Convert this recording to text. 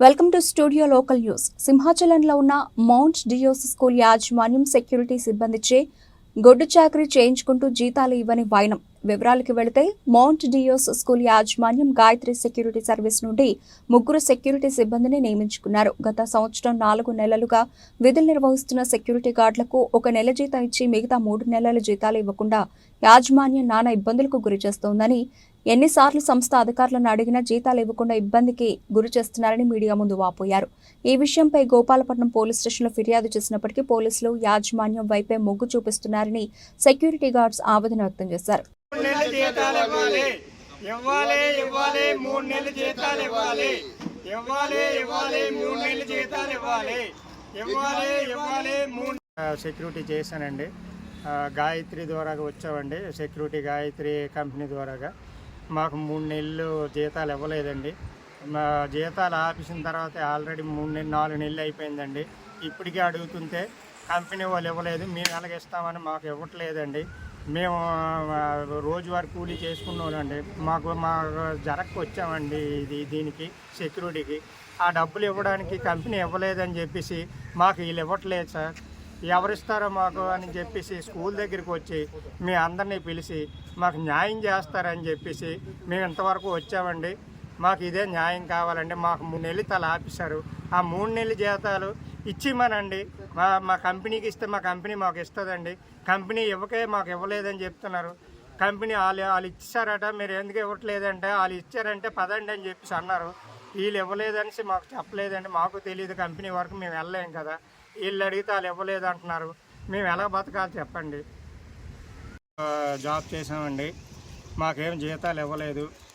Welcome to studio local news. సింహాచలంలో ఉన్న mount DEOs school యాజమాన్యం security సిబ్బందిచే గొడ్డు చాకరీ చేయించుకుంటూ జీతాలు ఇవ్వని వైనం. వివరాలకు వెళితే మౌంట్ డియోస్ స్కూల్ యాజమాన్యం గాయత్రి సెక్యూరిటీ సర్వీస్ నుండి ముగ్గురు సెక్యూరిటీ సిబ్బందిని నియమించుకున్నారు. గత సంవత్సరం నాలుగు నెలలుగా విధులు నిర్వహిస్తున్న సెక్యూరిటీ గార్డులకు ఒక నెల జీతం ఇచ్చి మిగతా మూడు నెలల జీతాలు ఇవ్వకుండా యాజమాన్యం నానా ఇబ్బందులకు గురి చేస్తోందని ఎన్నిసార్లు సంస్థ అధికారులను అడిగినా జీతాలు ఇవ్వకుండా ఇబ్బందికి గురి చేస్తున్నారని మీడియా ముందు వాపోయారు. ఈ విషయంపై గోపాలపట్నం పోలీస్ స్టేషన్లో ఫిర్యాదు చేసినప్పటికీ పోలీసులు యాజమాన్యం వైపే మొగ్గు చూపిస్తున్నారని సెక్యూరిటీ గార్డ్స్ ఆవేదన వ్యక్తం చేశారు. మూడు నెలల జీతాలు ఇవ్వాలి. ఇవ్వాలి ఇవ్వాలి మూడు నెలల జీతాలు ఇవ్వాలి. ఇవ్వాలి ఇవ్వాలి మూడు నెలల జీతాలు ఇవ్వాలి. ఇవ్వాలి ఇవ్వాలి మూడు సెక్యూరిటీ చేశానండి. గాయత్రి ద్వారా వచ్చామండి. సెక్యూరిటీ గాయత్రి కంపెనీ ద్వారాగా. మాకు మూడు నెలలు జీతాలు ఇవ్వలేదండి. మా జీతాలు ఆపేసిన తర్వాత ఆల్రెడీ మూడు నెలలు నాలుగు నెలలు అయిపోయిందండి. ఇప్పటికీ అడుగుతుంటే కంపెనీ వాళ్ళు ఇవ్వలేదు మేము ఎలాగిస్తామని మాకు ఇవ్వట్లేదండి. మేము రోజువారి రోజువారీ కూలీ చేసుకున్నామండి మాకు మా జరక్కి వచ్చామండి ఇది దీనికి సెక్యూరిటీకి. ఆ డబ్బులు ఇవ్వడానికి కంపెనీ ఇవ్వలేదని చెప్పేసి మాకు వీళ్ళు ఇవ్వట్లేదు సార్. ఎవరిస్తారో మాకు అని చెప్పేసి స్కూల్ దగ్గరికి వచ్చి మీ అందరినీ పిలిచి మాకు న్యాయం చేస్తారని చెప్పేసి మేము ఇంతవరకు వచ్చామండి. మాకు ఇదే న్యాయం కావాలండి. మాకు మూడు నెలలు తల ఆపిస్తారు ఆ మూడు నెలల జీతాలు ఇచ్చిమ్మనండి మా మా కంపెనీకి ఇస్తే మా కంపెనీ మాకు ఇస్తుందండి. కంపెనీ ఇవ్వకే మాకు ఇవ్వలేదని చెప్తున్నారు. కంపెనీ వాళ్ళు వాళ్ళు ఇచ్చారట మీరు ఎందుకు ఇవ్వట్లేదంటే వాళ్ళు ఇచ్చారంటే పదండి అని చెప్పేసి అన్నారు. వీళ్ళు ఇవ్వలేదనేసి మాకు చెప్పలేదండి. మాకు తెలియదు కంపెనీ వరకు మేము వెళ్ళలేం కదా. వీళ్ళు అడిగితే వాళ్ళు ఇవ్వలేదు అంటున్నారు. మేము ఎలా బతకాలి చెప్పండి. జాబ్ చేసామండి మాకేం జీతాలు ఇవ్వలేదు.